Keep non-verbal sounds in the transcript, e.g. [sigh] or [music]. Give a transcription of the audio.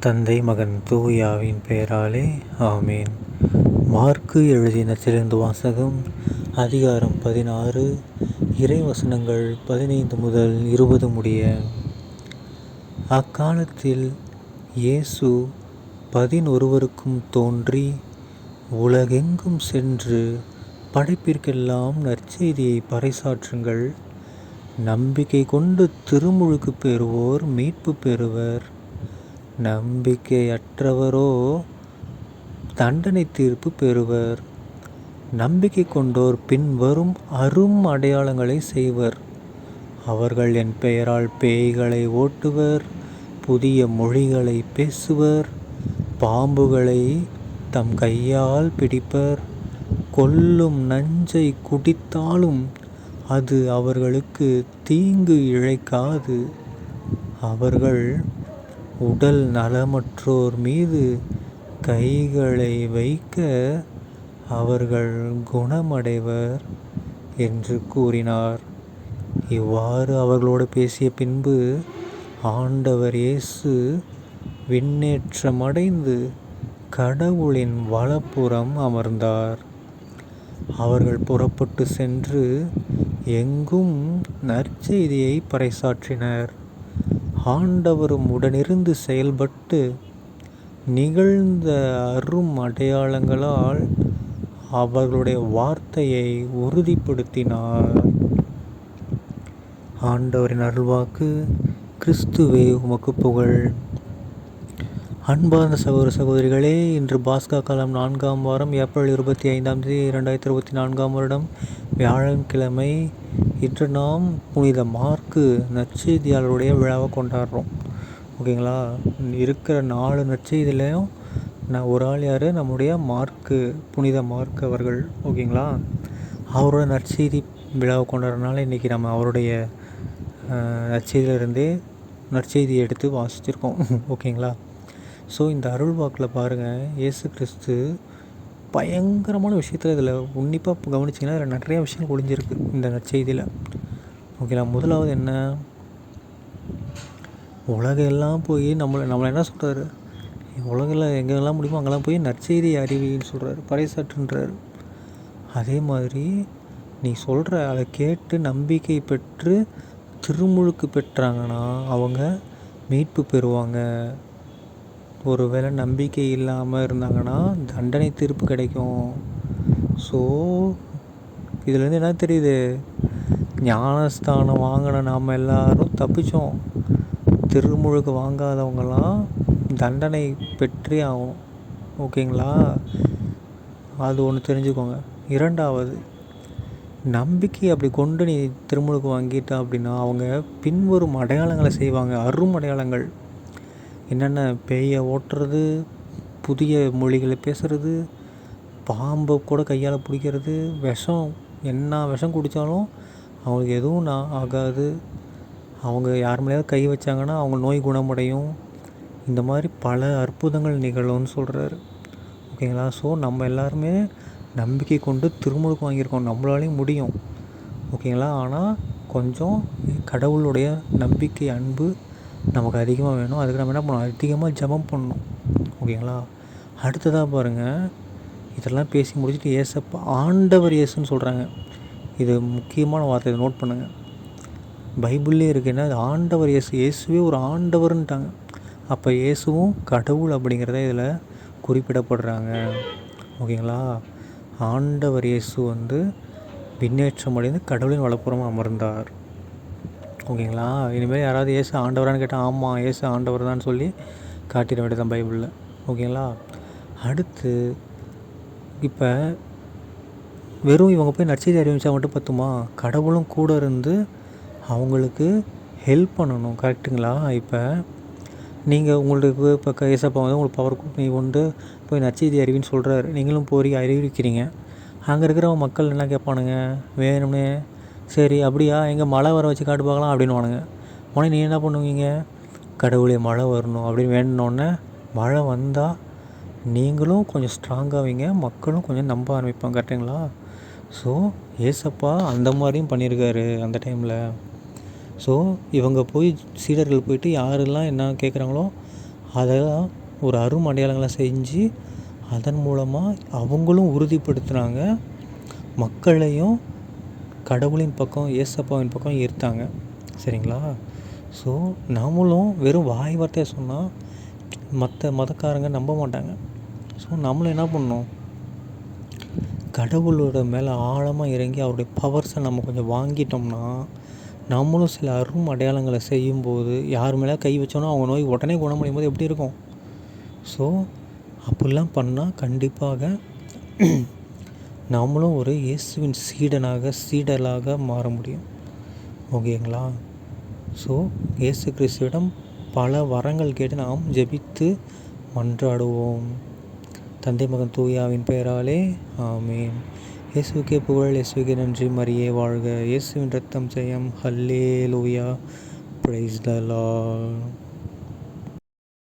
தந்தை மகன் தூயாவின் பெயராலே ஆமேன். மார்க்கு எழுதின சிறந்த வாசகம் அதிகாரம் பதினாறு இறைவசனங்கள் பதினைந்து முதல் இருபது முடிய. அக்காலத்தில் இயேசு பதினொருவருக்கும் தோன்றி உலகெங்கும் சென்று படைப்பிற்கெல்லாம் நற்செய்தியை பறைசாற்றுங்கள். நம்பிக்கை கொண்டு திருமுழுக்கு பெறுவோர் மீட்பு பெறுவர். நம்பிக்கையற்றவரோ தண்டனை தீர்ப்பு பெறுவர். நம்பிக்கை கொண்டோர் பின்வரும் அரும் அடையாளங்களை செய்வர். அவர்கள் என் பெயரால் பேய்களை ஓட்டுவர் புதிய மொழிகளை பேசுவர் பாம்புகளை தம் கையால் பிடிப்பர். கொல்லும் நஞ்சை குடித்தாலும் அது அவர்களுக்கு தீங்கு இழைக்காது. அவர்கள் உடல் நலமற்றோர் மீது கைகளை வைக்க அவர்கள் குணமடைவர் என்று கூறினார். இவ்வாறு அவர்களோடு பேசிய பின்பு ஆண்டவர் இயேசு விண்ணேற்றமடைந்து கடவுளின் வலப்புறம் அமர்ந்தார். அவர்கள் புறப்பட்டு சென்று எங்கும் நற்செய்தியை பறைசாற்றினர். ஆண்டவரும் உடனிருந்து செயல்பட்டு நிகழ்ந்த அரும் அடையாளங்களால் அவர்களுடைய வார்த்தையை உறுதிப்படுத்தினார். ஆண்டவரின் அருள்வாக்கு கிறிஸ்துவே உமக்கு புகழ். அன்பார்ந்த சகோதர சகோதரிகளே இன்று பாஸ்கா காலம் நான்காம் வாரம் ஏப்ரல் இருபத்தி ஐந்தாம் தேதி இரண்டாயிரத்தி இருபத்தி நான்காம் வருடம் வியாழக்கிழமை. இன்று நாம் புனித மார்க்கு நற்செய்தியாளருடைய விழாவை கொண்டாடுறோம். ஓகேங்களா? இருக்கிற நாலு நற்செய்திலையும் நான் ஒரு ஆள் யார்? நம்முடைய மார்க்கு புனித மார்க் அவர்கள். ஓகேங்களா? அவரோட நற்செய்தி விழாவை கொண்டாடுறதுனால இன்றைக்கி நம்ம அவருடைய நற்செய்தியிலிருந்தே நற்செய்தியை எடுத்து வாசிச்சிருக்கோம். [laughs] ஓகேங்களா? ஸோ இந்த அருள் வாக்கில் பாருங்கள் இயேசு கிறிஸ்து பயங்கரமான விஷயத்தில் இதில் உன்னிப்பாக கவனிச்சிங்கன்னா அதில் நிறைய விஷயங்கள் ஒழிஞ்சிருக்கு இந்த நற்செய்தியில். ஓகேங்களா முதலாவது என்ன? உலகெல்லாம் போய் நம்மளை நம்மளை என்ன சொல்கிறாரு உலகில் எங்கெல்லாம் முடியுமோ அங்கெல்லாம் போய் நற்செய்தி அறிவின்னு சொல்கிறாரு பறைசாற்றுன்றார். அதே மாதிரி நீ சொல்கிற அதை கேட்டு நம்பிக்கை பெற்று திருமுழுக்கு பெற்றாங்கன்னா அவங்க மீட்பு பெறுவாங்க. ஒரு வேளை நம்பிக்கை இல்லாமல் இருந்தாங்கன்னா தண்டனை தீர்ப்பு கிடைக்கும். ஸோ இதுலேருந்து என்ன தெரியுது? ஞானஸ்தானம் வாங்கின நாம் எல்லாரும் தப்பிச்சோம். திருமுழுக்கு வாங்காதவங்களாம் தண்டனை பெற்றே ஆகும் ஓகேங்களா? அது ஒன்று தெரிஞ்சுக்கோங்க. இரண்டாவது நம்பிக்கை அப்படி கொண்டு நீ திருமுழுக்கு வாங்கிட்ட அப்படின்னா அவங்க பின்வரும் அடையாளங்களை செய்வாங்க. அரும் அடையாளங்கள் என்னென்ன பேயை ஓட்டுறது புதிய மொழிகளை பேசுகிறது பாம்பை கூட கையால் பிடிக்கிறது விஷம் என்ன விஷம் குடித்தாலும் அவங்களுக்கு எதுவும் நான் ஆகாது. அவங்க யார் மேலேயாவது கை வச்சாங்கன்னா அவங்க நோய் குணமடையும். இந்த மாதிரி பல அற்புதங்கள் நிகழும்னு சொல்கிறாரு ஓகேங்களா? ஸோ நம்ம எல்லாருமே நம்பிக்கை கொண்டு திருமுழுக்கு வாங்கியிருக்கோம். நம்மளாலையும் முடியும். ஓகேங்களா? ஆனால் கொஞ்சம் கடவுளுடைய நம்பிக்கை அன்பு நமக்கு அதிகமாக வேணும். அதுக்கு நம்ம என்ன பண்ணணும்? அதிகமாக ஜபம் பண்ணணும். ஓகேங்களா? அடுத்ததாக பாருங்கள் இதெல்லாம் பேசி முடிச்சுட்டு ஏசப்பா ஆண்டவர் இயேசுன்னு சொல்கிறாங்க இது முக்கியமான வார்த்தை. நோட் பண்ணுங்கள் பைபிள்லே இருக்குன்னா அது ஆண்டவர் இயேசு இயேசுவே ஒரு ஆண்டவர்ன்ட்டாங்க. அப்போ இயேசுவும் கடவுள் அப்படிங்கிறத இதில் குறிப்பிடப்படுறாங்க. ஓகேங்களா? ஆண்டவர் இயேசு வந்து விண்ணேற்றம் அடைந்து கடவுளின் வளப்புறமாக அமர்ந்தார். ஓகேங்களா? இனிமேல் யாராவது ஏசு ஆண்டவரான்னு கேட்டால் ஆமாம் ஏசு ஆண்டவர் தான் சொல்லி காட்டிட வேண்டியதான் பைபிளில். ஓகேங்களா? அடுத்து இப்போ வெறும் இவங்க போய் நற்செய்தி அறிவிச்சா மட்டும் பத்துமா? கடவுளும் கூட இருந்து அவங்களுக்கு ஹெல்ப் பண்ணணும். கரெக்டுங்களா இப்போ நீங்கள் உங்களுக்கு இப்போ கேசப்பா வந்து உங்களுக்கு பவர் நீ கொண்டு போய் நற்செய்தி அறிவின்னு சொல்கிறாரு நீங்களும் போய் அறிவிக்கிறீங்க. அங்கே இருக்கிற மக்கள் என்ன கேட்பானுங்க? வேணும்னே சரி அப்படியா? எங்கே மழை வர வச்சு காட்டு பார்க்கலாம் அப்படின்னுவானுங்க. உடனே நீ என்ன பண்ணுவீங்க? கடவுளே மழை வரணும் அப்படின்னு வேணுன்னொடனே மழை வந்தால் நீங்களும் கொஞ்சம் ஸ்ட்ராங்காவீங்க மக்களும் கொஞ்சம் நம்ப ஆரம்பிப்பாங்க கரெக்டுங்களா ஸோ ஏசப்பா அந்த மாதிரியும் பண்ணியிருக்காரு அந்த டைமில் ஸோ இவங்க போய் சீடர்கள் போயிட்டு யாரெல்லாம் என்ன கேட்குறாங்களோ அதெல்லாம் ஒரு அரும் அடையாளங்களை செஞ்சு அதன் மூலமாக அவங்களும் உறுதிப்படுத்துனாங்க மக்களையும் கடவுளின் பக்கம் ஏசப்பாவின் பக்கம் ஈர்த்தாங்க. சரிங்களா? ஸோ நாமளும் வெறும் வாய் வார்த்தையை சொன்னால் மற்ற மதக்காரங்க நம்ப மாட்டாங்க. ஸோ நம்மளும் என்ன பண்ணணும்? கடவுளோட மேலே ஆழமாக இறங்கி அவருடைய பவர்ஸை நம்ம கொஞ்சம் வாங்கிட்டோம்னா நம்மளும் சில அரும் அடையாளங்களை செய்யும்போது யார் மேலே கை வச்சோன்னா அவங்க நோய் உடனே குணமடையும் போது எப்படி இருக்கும்? ஸோ அப்படிலாம் பண்ணால் கண்டிப்பாக நம்மளும் ஒரு இயேசுவின் சீடனாக சீடலாக மாற முடியும். ஓகேங்களா? ஸோ இயேசு கிறிஸ்துவிடம் பல வரங்கள் கேட்டு நாம் ஜெபித்து மன்றாடுவோம். தந்தை மகன் தூயாவின் பெயராலே ஆமேன். இயேசுக்கே புகழ் இயேசுக்கே நன்றி மரியே வாழ்க. இயேசுவின் ரத்தம் ஜெயம். ஹல்லே லூயா பிரைஸ் த லால்